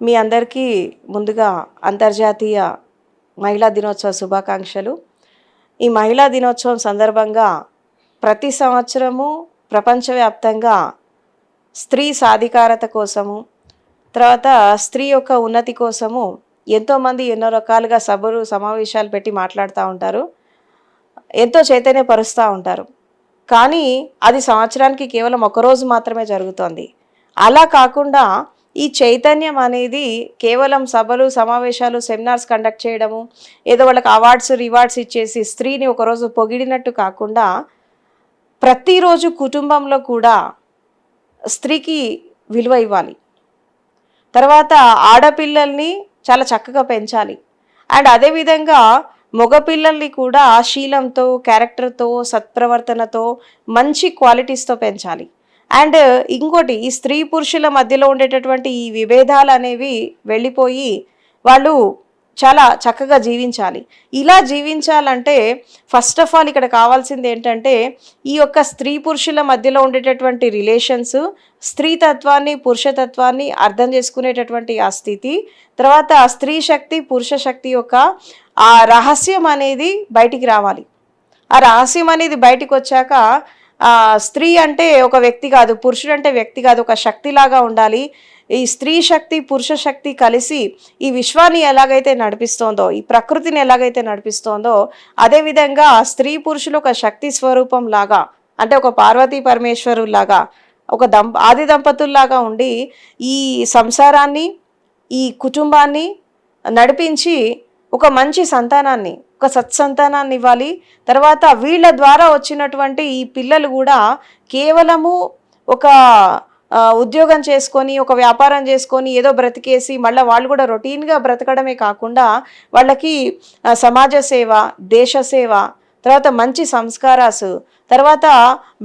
మీ అందరికీ ముందుగా అంతర్జాతీయ మహిళా దినోత్సవ శుభాకాంక్షలు. ఈ మహిళా దినోత్సవం సందర్భంగా ప్రతి సంవత్సరము ప్రపంచవ్యాప్తంగా స్త్రీ సాధికారత కోసము తర్వాత స్త్రీ యొక్క ఉన్నతి కోసము ఎంతోమంది ఎన్నో రకాలుగా సభలు సమావేశాలు పెట్టి మాట్లాడుతూ ఉంటారు. ఎంతో చైతన్యపరుస్తూ ఉంటారు. కానీ అది సంవత్సరానికి కేవలం ఒక రోజు మాత్రమే జరుగుతోంది. అలా కాకుండా ఈ చైతన్యం అనేది కేవలం సభలు సమావేశాలు సెమినార్స్ కండక్ట్ చేయడము ఏదో వాళ్ళకి అవార్డ్స్ రివార్డ్స్ ఇచ్చేసి స్త్రీని ఒకరోజు పొగిడినట్టు కాకుండా ప్రతిరోజు కుటుంబంలో కూడా స్త్రీకి విలువ ఇవ్వాలి. తర్వాత ఆడపిల్లల్ని చాలా చక్కగా పెంచాలి. అండ్ అదేవిధంగా మగపిల్లల్ని కూడా శీలంతో క్యారెక్టర్తో సత్ప్రవర్తనతో మంచి క్వాలిటీస్తో పెంచాలి. అండ్ ఇంకోటి ఈ స్త్రీ పురుషుల మధ్యలో ఉండేటటువంటి ఈ విభేదాలు అనేవి వెళ్ళిపోయి వాళ్ళు చాలా చక్కగా జీవించాలి. ఇలా జీవించాలంటే ఫస్ట్ ఆఫ్ ఆల్ ఇక్కడ కావాల్సింది ఏంటంటే ఈ యొక్క స్త్రీ పురుషుల మధ్యలో ఉండేటటువంటి రిలేషన్స్ స్త్రీ తత్వాన్ని పురుషతత్వాన్ని అర్థం చేసుకునేటటువంటి ఆ స్థితి తర్వాత స్త్రీ శక్తి పురుష శక్తి యొక్క ఆ రహస్యం అనేది బయటికి రావాలి. ఆ రహస్యం అనేది బయటికి వచ్చాక స్త్రీ అంటే ఒక వ్యక్తి కాదు పురుషుడు అంటే వ్యక్తి కాదు ఒక శక్తిలాగా ఉండాలి. ఈ స్త్రీ శక్తి పురుష శక్తి కలిసి ఈ విశ్వాన్ని ఎలాగైతే నడిపిస్తోందో ఈ ప్రకృతిని ఎలాగైతే నడిపిస్తోందో అదేవిధంగా స్త్రీ పురుషులు ఒక శక్తి స్వరూపం లాగా అంటే ఒక పార్వతీ పరమేశ్వరులాగా ఒక దంప ఆది దంపతుల్లాగా ఉండి ఈ సంసారాన్ని ఈ కుటుంబాన్ని నడిపించి ఒక మంచి సంతానాన్ని ఒక సత్సంతానాన్ని ఇవ్వాలి. తర్వాత వీళ్ళ ద్వారా వచ్చినటువంటి ఈ పిల్లలు కూడా కేవలము ఒక ఉద్యోగం చేసుకొని ఒక వ్యాపారం చేసుకొని ఏదో బ్రతికేసి మళ్ళీ వాళ్ళు కూడా రొటీన్గా బ్రతకడమే కాకుండా వాళ్ళకి సమాజ సేవ దేశ సేవ తర్వాత మంచి సంస్కారాసు తర్వాత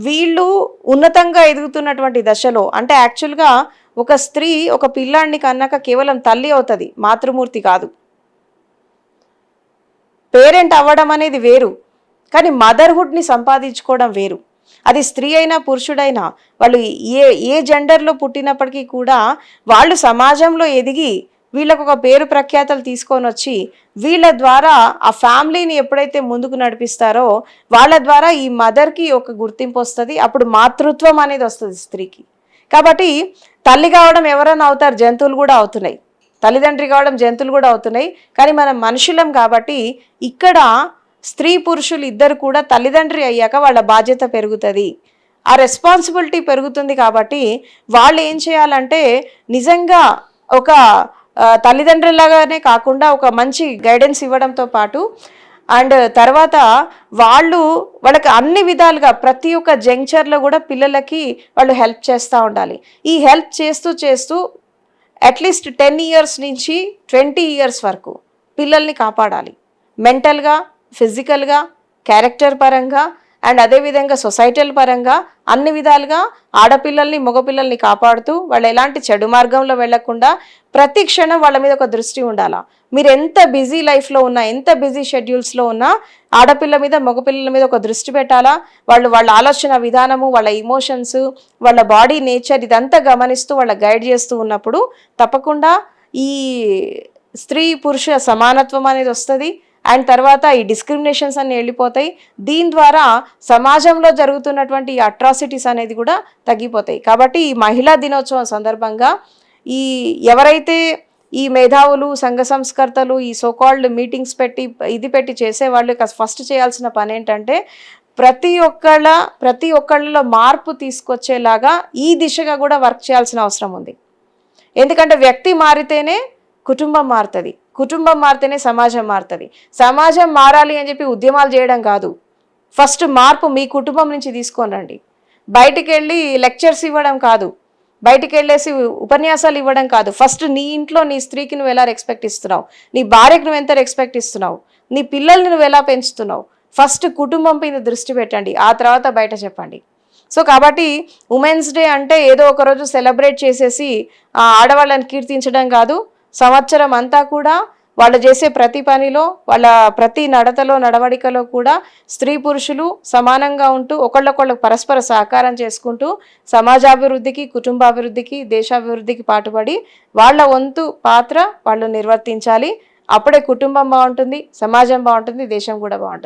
వీళ్ళు ఉన్నతంగా ఎదుగుతున్నటువంటి దశలో అంటే యాక్చువల్గా ఒక స్త్రీ ఒక పిల్లాడిని కన్నాక కేవలం తల్లి అవుతుంది మాతృమూర్తి కాదు. పేరెంట్ అవ్వడం అనేది వేరు కానీ మదర్హుడ్ని సంపాదించుకోవడం వేరు. అది స్త్రీ అయినా పురుషుడైనా వాళ్ళు ఏ ఏ జెండర్లో పుట్టినప్పటికీ కూడా వాళ్ళు సమాజంలో ఎదిగి వీళ్ళకు ఒక పేరు ప్రఖ్యాతలు తీసుకొని వచ్చి వీళ్ళ ద్వారా ఆ ఫ్యామిలీని ఎప్పుడైతే ముందుకు నడిపిస్తారో వాళ్ళ ద్వారా ఈ మదర్కి ఒక గుర్తింపు వస్తుంది. అప్పుడు మాతృత్వం అనేది వస్తుంది స్త్రీకి. కాబట్టి తల్లి కావడం ఎవరైనా అవుతారు జంతువులు కూడా అవుతున్నాయి. తల్లిదండ్రి కావడం జంతువులు కూడా అవుతున్నాయి. కానీ మనం మనుషులం కాబట్టి ఇక్కడ స్త్రీ పురుషులు ఇద్దరు కూడా తల్లిదండ్రి అయ్యాక వాళ్ళ బాధ్యత పెరుగుతుంది. ఆ రెస్పాన్సిబిలిటీ పెరుగుతుంది కాబట్టి వాళ్ళు ఏం చేయాలంటే నిజంగా ఒక తల్లిదండ్రులలాగానే కాకుండా ఒక మంచి గైడెన్స్ ఇవ్వడంతో పాటు అండ్ తర్వాత వాళ్ళు వాళ్ళకి అన్ని విధాలుగా ప్రతి ఒక్క జంక్చర్లో కూడా పిల్లలకి వాళ్ళు హెల్ప్ చేస్తూ ఉండాలి. ఈ హెల్ప్ చేస్తూ చేస్తూ అట్లీస్ట్ టెన్ ఇయర్స్ నుంచి ట్వంటీ ఇయర్స్ వరకు పిల్లల్ని కాపాడాలి. మెంటల్గా ఫిజికల్గా క్యారెక్టర్ పరంగా అండ్ అదేవిధంగా సొసైటల్ పరంగా అన్ని విధాలుగా ఆడపిల్లల్ని మగపిల్లల్ని కాపాడుతూ వాళ్ళు ఎలాంటి చెడు మార్గంలో వెళ్ళకుండా ప్రతి క్షణం వాళ్ళ మీద ఒక దృష్టి ఉండాలా? మీరు ఎంత బిజీ లైఫ్లో ఉన్నా ఎంత బిజీ షెడ్యూల్స్లో ఉన్నా ఆడపిల్ల మీద మగపిల్లల మీద ఒక దృష్టి పెట్టాలా? వాళ్ళు వాళ్ళ ఆలోచన విధానము వాళ్ళ ఇమోషన్స్ వాళ్ళ బాడీ నేచర్ ఇదంతా గమనిస్తూ వాళ్ళ గైడ్ చేస్తూ ఉన్నప్పుడు తప్పకుండా ఈ స్త్రీ పురుష సమానత్వం అనేది వస్తుంది. అండ్ తర్వాత ఈ డిస్క్రిమినేషన్స్ అన్ని వెళ్ళిపోతాయి. దీని ద్వారా సమాజంలో జరుగుతున్నటువంటి ఈ అట్రాసిటీస్ అనేది కూడా తగ్గిపోతాయి. కాబట్టి ఈ మహిళా దినోత్సవం సందర్భంగా ఈ ఎవరైతే ఈ మేధావులు సంఘ సంస్కర్తలు ఈ సోకాల్డ్ మీటింగ్స్ పెట్టి ఇది పెట్టి చేసేవాళ్ళు ఫస్ట్ చేయాల్సిన పని ఏంటంటే ప్రతి ఒక్కళ్ళ ప్రతి ఒక్కళ్ళలో మార్పు తీసుకొచ్చేలాగా ఈ దిశగా కూడా వర్క్ చేయాల్సిన అవసరం ఉంది. ఎందుకంటే వ్యక్తి మారితేనే కుటుంబం మారుతుంది. కుటుంబం మారితేనే సమాజం మారుతుంది. సమాజం మారాలి అని చెప్పి ఉద్యమాలు చేయడం కాదు. ఫస్ట్ మార్పు మీ కుటుంబం నుంచి తీసుకొని రండి. బయటికి వెళ్ళి లెక్చర్స్ ఇవ్వడం కాదు. బయటికి వెళ్ళేసి ఉపన్యాసాలు ఇవ్వడం కాదు. ఫస్ట్ నీ ఇంట్లో నీ స్త్రీకి నువ్వు ఎలా రెస్పెక్ట్ ఇస్తున్నావు? నీ భార్యకు నువ్వు ఎంత రెస్పెక్ట్ ఇస్తున్నావు? నీ పిల్లల్ని నువ్వు ఎలా పెంచుతున్నావు? ఫస్ట్ కుటుంబం మీద దృష్టి పెట్టండి. ఆ తర్వాత బయట చెప్పండి. సో కాబట్టి ఉమెన్స్ డే అంటే ఏదో ఒకరోజు సెలబ్రేట్ చేసేసి ఆడవాళ్ళని కీర్తించడం కాదు. సంవత్సరం అంతా కూడా వాళ్ళు చేసే ప్రతి పనిలో వాళ్ళ ప్రతి నడతలో నడవడికలో కూడా స్త్రీ పురుషులు సమానంగా ఉంటూ ఒకళ్ళొకళ్ళు పరస్పర సహకారం చేసుకుంటూ సమాజాభివృద్ధికి కుటుంబాభివృద్ధికి దేశాభివృద్ధికి పాటుపడి వాళ్ళ వంతు పాత్ర వాళ్ళు నిర్వర్తించాలి. అప్పుడే కుటుంబం బాగుంటుంది సమాజం బాగుంటుంది దేశం కూడా బాగుంటుంది.